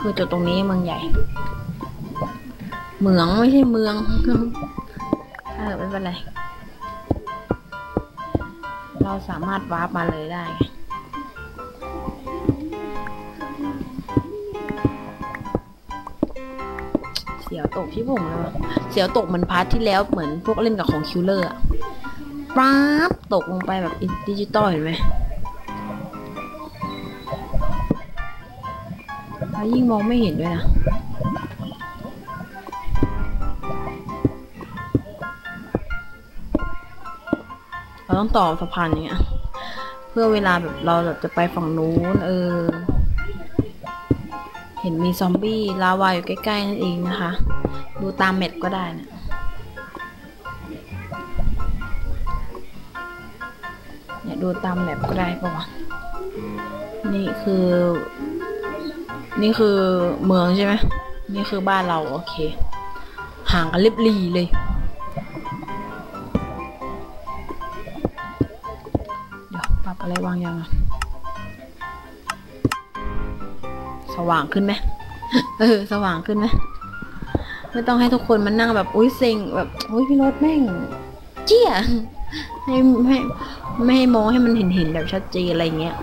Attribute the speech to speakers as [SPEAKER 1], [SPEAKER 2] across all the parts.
[SPEAKER 1] คือจุดตรงนี้เมืองใหญ่ เหมืองไม่ใช่เมืองเออไม่เป็นไร เราสามารถวาร์ปมาเลยได้เสียวตกที่ผมเลยวะเสียวตกเหมือนพาร์ทที่แล้วเหมือนพวกเล่นกับของคิวเลอร์อะป๊าบตกลงไปแบบดิจิตอลเห็นไหม แล้วยิ่งมองไม่เห็นด้วยนะเราต้องต่อสะพานอย่างเงี้ย เพื่อเวลาแบบเราแบบจะไปฝั่งนู้นเออ เห็นมีซอมบี้ลาวาอยู่ใกล้ ๆ นั่นเองนะคะ ดูตามเม็ดก็ได้นะเนี่ยดูตามแมปก็ได้ปะวะนี่คือ นี่คือเมืองใช่ไหมนี่คือบ้านเราโอเค ห่างกันลิบลีเลย เดี๋ยวปรับอะไรวางยังอะสว่างขึ้นไหมเออ สว่างขึ้นไหมไม่ต้องให้ทุกคนมานั่งแบบอุ้ยเซ็งแบบอุ้ยพี่รถแม่ง เจี้ยให้ให้ไม่ให้มองให้มันเห็นเห็นแบบชัดเจนอะไรเงี้ย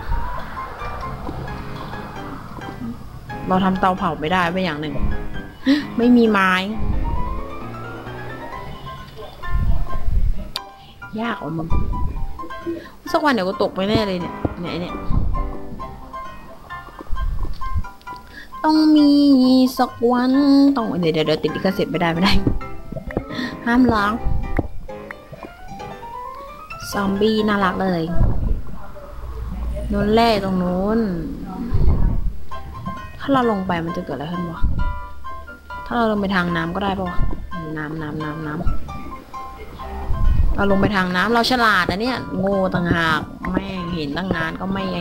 [SPEAKER 1] เราทำเตาเผาไม่ได้ไปอย่างหนึ่ง ไม่มีไม้ ยากอะมึงสักวันเดี๋ยวก็ตกไปแน่เลยเนี่ยเนี่ยเนี่ยต้องมีสักวันต้องเดี๋ยวเดี๋ยวติดลิขสิทธิ์ไม่ได้ไม่ได้ ห้ามร้องซอมบี้น่ารักเลยนู้นแร่ตรงนู้น ถ้าเราลงไปมันจะเกิดอะไรขึ้นวะ ถ้าเราลงไปทางน้ำก็ได้ปะวะ น้ำน้ำน้ำน้ำเราลงไปทางน้ำเราฉลาดนะเนี่ย โง่ต่างหากแม่งเห็นตั้งนานก็ไม่ไง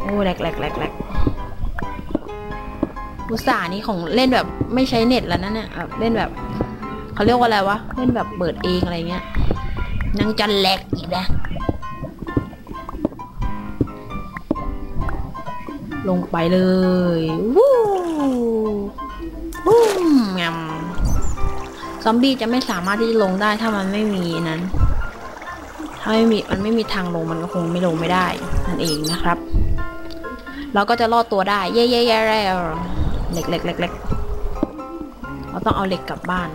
[SPEAKER 1] โอ้แหลกแหลกแหลกแหลกอุตส่าห์นี่ของเล่นแบบไม่ใช้เน็ตแล้วนะเนี่ยเล่นแบบเขาเรียกว่าอะไรวะ เล่นแบบเปิดเองอะไรเงี้ยยังจะแหลกอีกนะ ลงไปเลย วู้วู้งำซอมบี้จะไม่สามารถที่จะลงได้ถ้ามันไม่มีนั้น ถ้าไม่มีมันไม่มีทางลงมันก็คงไม่ลงไม่ได้นั่นเองนะครับ เราก็จะรอดตัวได้ เย่เย่เย่เย่เหล็กเหล็กเหล็กเหล็กเราต้องเอาเหล็กกลับบ้าน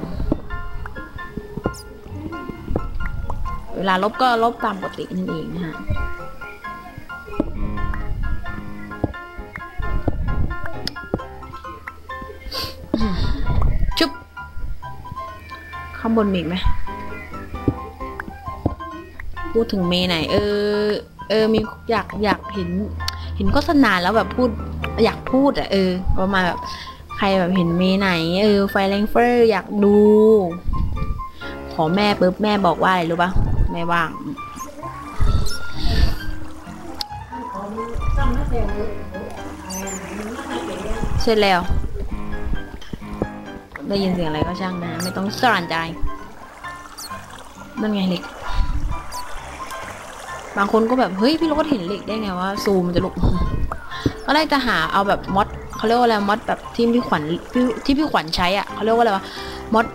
[SPEAKER 1] เวลาลบก็ลบตามปกตินั่นเองนะฮะางบนมีอีกไหมพูดถึงเมย์ไหน เออ เออ มีอยากอยากเห็น เห็นโฆษณาแล้วแบบพูด อยากพูดอะเออประมาณแบบใครแบบเห็นเมย์ไหน เออ ไฟแรงเฟอร์อยากดู ขอแม่ปุ๊บแม่บอกว่าอะไรรู้ปะแม่ว่างเสร็จแล้ว ได้ยินเสียงอะไรก็ช่างนะ ไม่ต้องสนใจนั่นไงเหล็ก บางคนก็แบบ เฮ้ย พี่รถเห็นเหล็กได้ไงว่าซูมมันจะลุกก็ได้จะหาเอาแบบมอดเขาเรียกว่าอะไรมอดแบบที่พี่ขวัญที่พี่ขวัญใช้อะเขาเรียกว่าอะไรวะมอด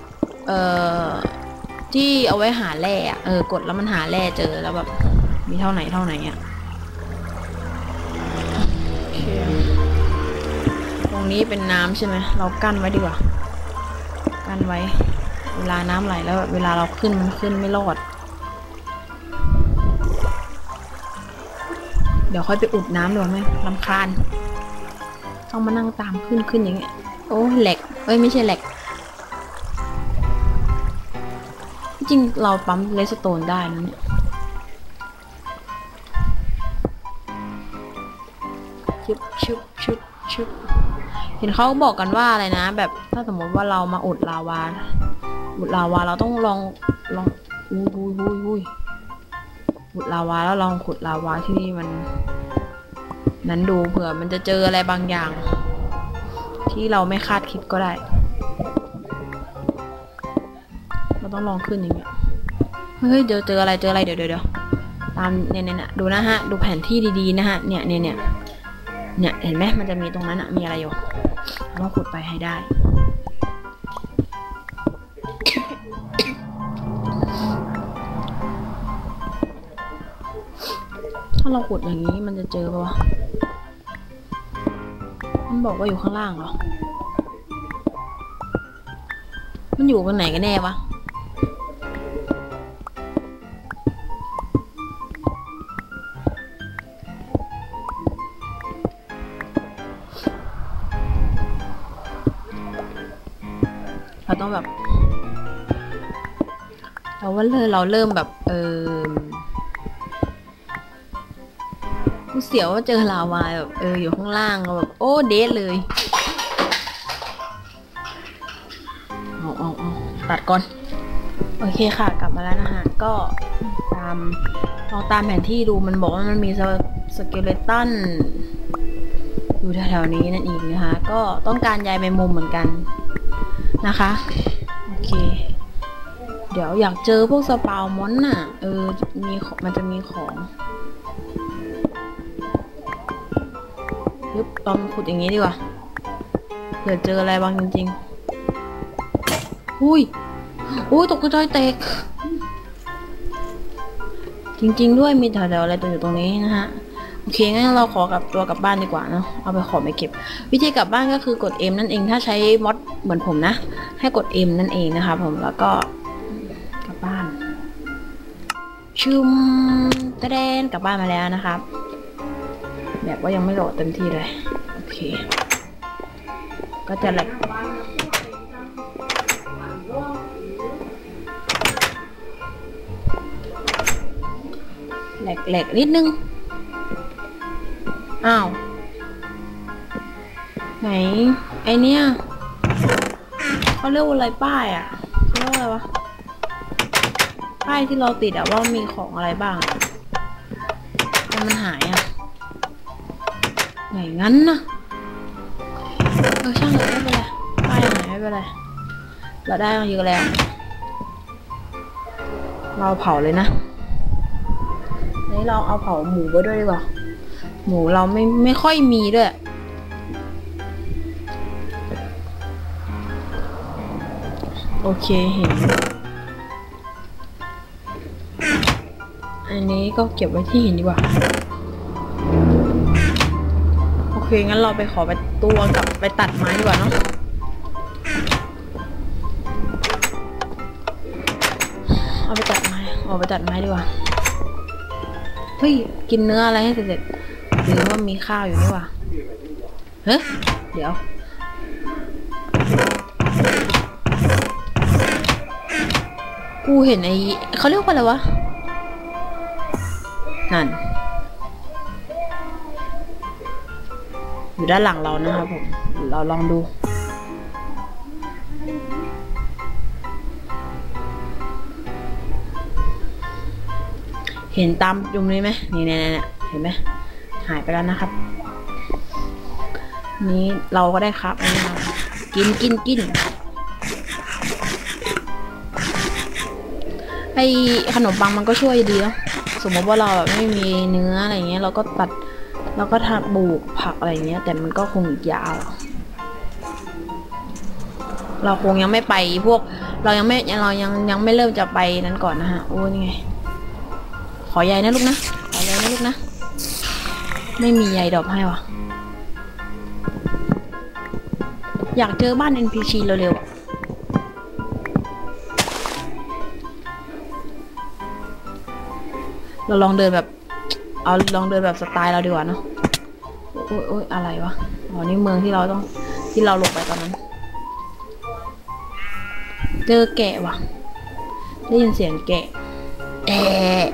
[SPEAKER 1] เอ่อที่เอาไว้หาแร่อะเออกดแล้วมันหาแร่เจอแล้วแบบมีเท่าไหนเท่าไหนอะตรงนี้เป็นน้ำใช่ไหมเรากั้นไว้ดีกว่า กันไว้ เวลาน้ำไหลแล้วแบบเวลาเราขึ้นมันขึ้นไม่รอด เดี๋ยวค่อยไปอุดน้ำดีกว่าไหมลำคาญ ต้องมานั่งตามขึ้นขึ้นอย่างเงี้ย โอ้แหลกเอ้ยไม่ใช่แหลกจริงเราปั๊มเลสโตนได้นะเนี่ยชุบชุบชุบชุบ เห็นเขาบอกกันว่าอะไรนะ แบบถ้าสมมติว่าเรามาอุดลาวา อุดลาวาเราต้องลองลองอุ้ยอุ้ยอุ้ยอุ้ยอุดลาวาแล้วลองขุดลาวาที่นี่มัน นั้นดูเผื่อมันจะเจออะไรบางอย่าง ที่เราไม่คาดคิดก็ได้ เราต้องลองขึ้นอย่างเงี้ยเฮ้ยเดี๋ยวเจออะไรเจออะไรเดี๋ยวเดี๋ยวตามเนี่ยเนี่ยเนดูนะฮะ ดูแผนที่ดีๆนะฮะเนี่ยเนี่ยเนี่ยเนี่ยเห็นไหมมันจะมีตรงนั้นอะมีอะไรอยู่ ต้องขุดไปให้ได้ ถ้าเราขุดอย่างนี้มันจะเจอปะวะ มันบอกว่าอยู่ข้างล่างเหรอ มันอยู่กันไหนกันแน่วะ เราต้องแบบ เราว่าเริ่มเราเริ่มแบบ เออกูเสียวว่าเจอลาวาแบบเอออยู่ข้างล่างเราแบบ โอ้เดทเลยเอาเอาเอาตัดก่อน โอเคค่ะ กลับมาแล้วนะคะก็ตามลองตามแผนที่ดูมันบอกว่ามันมีสสเกเลตันอยู่แถวๆนี้นั่นเองนะคะ ก็ต้องการยายแมงมุมเหมือนกัน นะคะ โอเค เดี๋ยวอยากเจอพวกสปาวมอนน่ะ เออ มีมันจะมีของยึบลองขุดอย่างนี้ดีกว่า เผื่อเจออะไรบางจริงๆอุ้ยอุ้ยตกใจเตก จริง ๆ ด้วยมีแถวๆอะไรตัวอยู่ตรงนี้นะฮะโอเคงั้นเราขอกลับตัวกลับบ้านดีกว่าเนาะเอาไปขอไปเก็บ วิธีกลับบ้านก็คือกด M นั่นเองถ้าใช้มอดเหมือนผมนะ ให้กด M นั่นเองนะคะผมแล้วก็กลับบ้าน ชุมตะเดนกลับบ้านมาแล้วนะครับแบบว่ายังไม่โหลดเต็มที่เลย โอเค ก็จะแหลกแหลกแหลกนิดนึง อ้าว ไหน ไอเนี้ย เขาเรียกว่าอะไรป้ายอะเขาเรียกว่าอะไรวะ ป้ายที่เราติดอะว่ามีของอะไรบ้างแต่มันหายอะไหนงั้นนะเออช่างเลยไม่เป็นไรป้ายหายไม่เป็นไรเราได้มาเยอะแล้ว เราเผาเลยนะนี่เราเอาเผาหมูไว้ด้วยดีกว่า หมูเราไม่ไม่ค่อยมีด้วย โอเคเห็น อันนี้ก็เก็บไว้ที่หินดีกว่า โอเค งั้นเราไปขอไปตัวกับไปตัดไม้ดีกว่าเนาะเอาไปตัดไม้เอาไปตัดไม้ดีกว่า เฮ้ย กินเนื้ออะไรให้เสร็จหรือว่ามีข้าวอยู่นี่ว่าเฮ้ยเดี๋ยว กูเห็นไอ้เขาเรียกว่าอะไรวะ นั่น อยู่ด้านหลังเรานะครับผม เราลองดู เห็นตามยุมนี้ไหมนี่เนี่ยเนี่ยเห็นไหมหายไปแล้วนะครับ นี้เราก็ได้ครับนกินกินกิน ไอขนมปังมันก็ช่วยดีแล้วสมมติว่าเราแบบไม่มีเนื้ออะไรเงี้ยเราก็ตัดเราก็ทำปลูกผักอะไรเงี้ย แต่มันก็คงอีกยาว เราคงยังไม่ไปพวก เรายังไม่เรายังยังไม่เริ่มจะไปนั้นก่อนนะฮะโอ้นี่ไง ขอใยนะลูกนะขอใยนะลูกนะ ไม่มีใยดอกให้วะอยากเจอบ้าน NPC เร็วๆ เราลองเดินแบบ เอาลองเดินแบบสไตล์เราดีกว่าเนาะโอ้ยโอ้ยอะไรวะอ๋อนี่เมืองที่เราต้องที่เราหลบไปตอนนั้น เจอแกะว่ะ ได้ยินเสียงแกะแอะ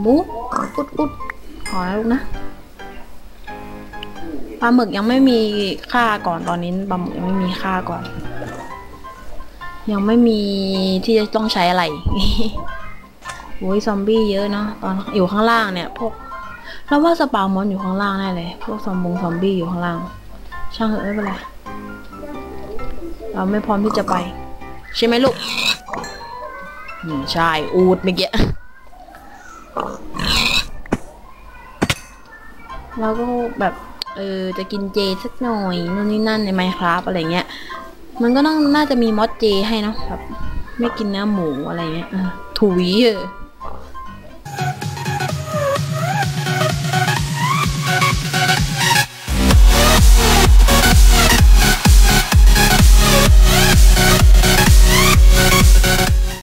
[SPEAKER 1] หมูอุดอุดขอนะลูกนะปลาหมึกยังไม่มีค่าก่อนตอนนี้ปลาหมึกยังไม่มีค่าก่อน ยังไม่มีที่จะต้องใช้อะไรโอ้ยซอมบี้เยอะเนาะตอนอยู่ข้างล่างเนี่ย พวกเราว่าสปาวมอนอยู่ข้างล่างแน่เลย พวกซอมบงซอมบี้อยู่ข้างล่าง ช่างเถอะไม่เป็นไรเราไม่พร้อมที่จะไป ใช่ไหมลูกใช่อูดเมื่อกี้เราก็แบบ เออ จะกินเจสักหน่อยนู่นนี่นั่นในไมครับอะไรเงี้ย มันก็ต้องน่าจะมีมอสเจให้นาะแบบไม่กินเนื้อหมูอะไรเงี้ยถุยเออ